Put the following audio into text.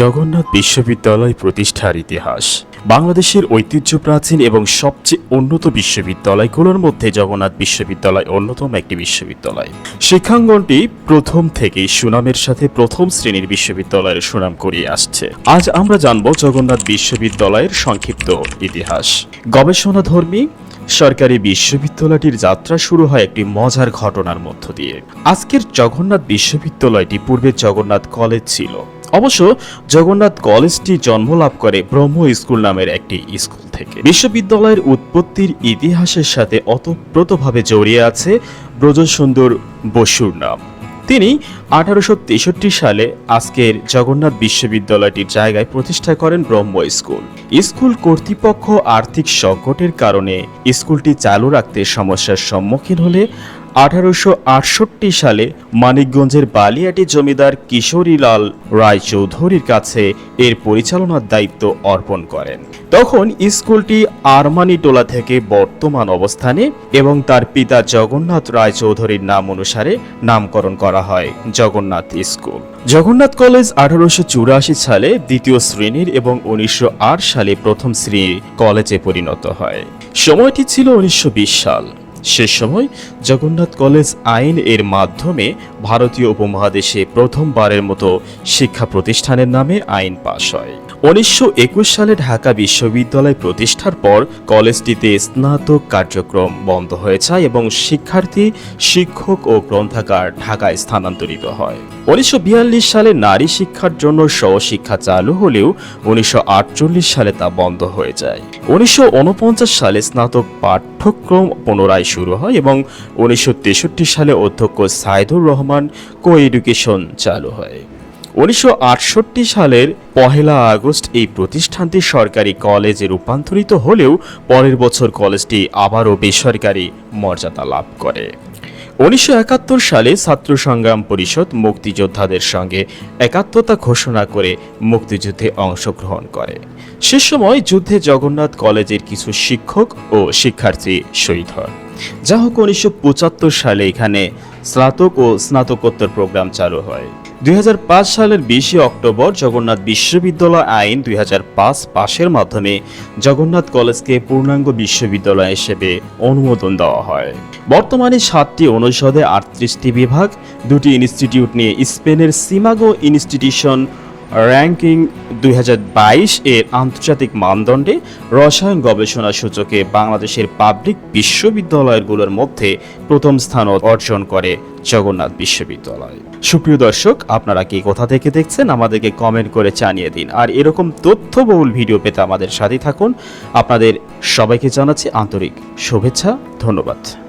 জগন্নাথ বিশ্ববিদ্যালয় প্রতিষ্ঠার ইতিহাস। বাংলাদেশের ঐতিহ্য প্রাচীন এবং সবচেয়ে উন্নত বিশ্ববিদ্যালয়গুলোর মধ্যে জগন্নাথ বিশ্ববিদ্যালয় অন্যতম একটি বিশ্ববিদ্যালয়। শিক্ষাঙ্গনটি প্রথম থেকেই সুনামের সাথে প্রথম শ্রেণির বিশ্ববিদ্যালয়ের সুনাম করিয়ে আসছে। আজ আমরা জানব জগন্নাথ বিশ্ববিদ্যালয়ের সংক্ষিপ্ত ইতিহাস। গবেষণাধর্মী সরকারি বিশ্ববিদ্যালয়টির যাত্রা শুরু হয় একটি মজার ঘটনার মধ্য দিয়ে। আজকের জগন্নাথ বিশ্ববিদ্যালয়টি পূর্বে জগন্নাথ কলেজ ছিল। অবশ্য জগন্নাথ কলেজটি জন্ম লাভ করে ব্রহ্ম স্কুল নামের একটি স্কুল থেকে। বিশ্ববিদ্যালয়ের উৎপত্তির ইতিহাসের সাথে অতপ্রতভাবে জড়িয়ে আছে ব্রজসুন্দর বসুর নাম। তিনি আঠারোশো তেষট্টি সালে আজকের জগন্নাথ বিশ্ববিদ্যালয়টির জায়গায় প্রতিষ্ঠা করেন ব্রহ্ম স্কুল। স্কুল কর্তৃপক্ষ আর্থিক সংকটের কারণে স্কুলটি চালু রাখতে সমস্যার সম্মুখীন হলে আঠারোশো আটষট্টি সালে মানিকগঞ্জের বালিয়াটি জমিদার কিশোরীলাল রায়চৌধুরীর কাছে এর পরিচালনার দায়িত্ব অর্পণ করেন। তখন স্কুলটি আরমানিটোলা থেকে বর্তমান অবস্থানে এবং তার পিতা জগন্নাথ রায়চৌধুরীর নাম অনুসারে নামকরণ করা হয় জগন্নাথ স্কুল। জগন্নাথ কলেজ আঠারোশো চুরাশি সালে দ্বিতীয় শ্রেণির এবং উনিশশো আট সালে প্রথম শ্রেণির কলেজে পরিণত হয়। সময়টি ছিল উনিশশো বিশ সাল। সে সময় জগন্নাথ কলেজ আইন এর মাধ্যমে ভারতীয় উপমহাদেশে প্রথমবারের মতো শিক্ষা প্রতিষ্ঠানের নামে আইন পাশ হয়। উনিশশো একুশ সালে ঢাকা বিশ্ববিদ্যালয় প্রতিষ্ঠার পর কলেজটিতে স্নাতক কার্যক্রম বন্ধ হয়ে যায় এবং শিক্ষার্থী, শিক্ষক ও গ্রন্থাগার ঢাকায় স্থানান্তরিত হয়। উনিশশো বিয়াল্লিশ সালে নারী শিক্ষার জন্য সহশিক্ষা চালু হলেও উনিশশো আটচল্লিশ সালে তা বন্ধ হয়ে যায়। উনিশশো ঊনপঞ্চাশ সালে স্নাতক পাঠ্যক্রম পুনরায় শুরু হয় এবং উনিশশো তেষট্টি সালে অধ্যক্ষ সাইদুর রহমান কো এডুকেশন চালু হয়। উনিশশো আটষট্টি সালের পহেলা আগস্ট এই প্রতিষ্ঠানটি সরকারি কলেজে রূপান্তরিত হলেও পরের বছর কলেজটি আবারও বেসরকারি মর্যাদা লাভ করে। উনিশশো একাত্তর সালে ছাত্র সংগ্রাম পরিষদ মুক্তিযোদ্ধাদের সঙ্গে একাত্মতা ঘোষণা করে মুক্তিযুদ্ধে অংশগ্রহণ করে। সে সময় যুদ্ধে জগন্নাথ কলেজের কিছু শিক্ষক ও শিক্ষার্থী শহীদ হন। যা হোক উনিশশো সালে এখানে স্নাতক ও স্নাতকোত্তর প্রোগ্রাম চালু হয়। দুই সালের বিশে অক্টোবর জগন্নাথ বিশ্ববিদ্যালয় আইন দুই হাজার পাঁচ পাশের মাধ্যমে জগন্নাথ কলেজকে পূর্ণাঙ্গ বিশ্ববিদ্যালয় হিসেবে অনুমোদন দেওয়া হয়। বর্তমানে সাতটি অনুষদে আটত্রিশটি বিভাগ, দুটি ইনস্টিটিউট নিয়ে স্পেনের সিমাগো ইনস্টিটিউশন র্যাঙ্কিং দুই হাজার বাইশ এর আন্তর্জাতিক মানদণ্ডে রসায়ন গবেষণা সূচকে বাংলাদেশের পাবলিক বিশ্ববিদ্যালয়গুলোর মধ্যে প্রথম স্থান অর্জন করে জগন্নাথ বিশ্ববিদ্যালয়। সুপ্রিয় দর্শক, আপনারা কি কোথা থেকে দেখছেন? আমাদেরকে কমেন্ট করে জানিয়ে দিন। আর এরকম তথ্যবহুল ভিডিও পেতে আমাদের সাথে থাকুন। আপনাদের সবাইকে জানাচ্ছি আন্তরিক শুভেচ্ছা, ধন্যবাদ।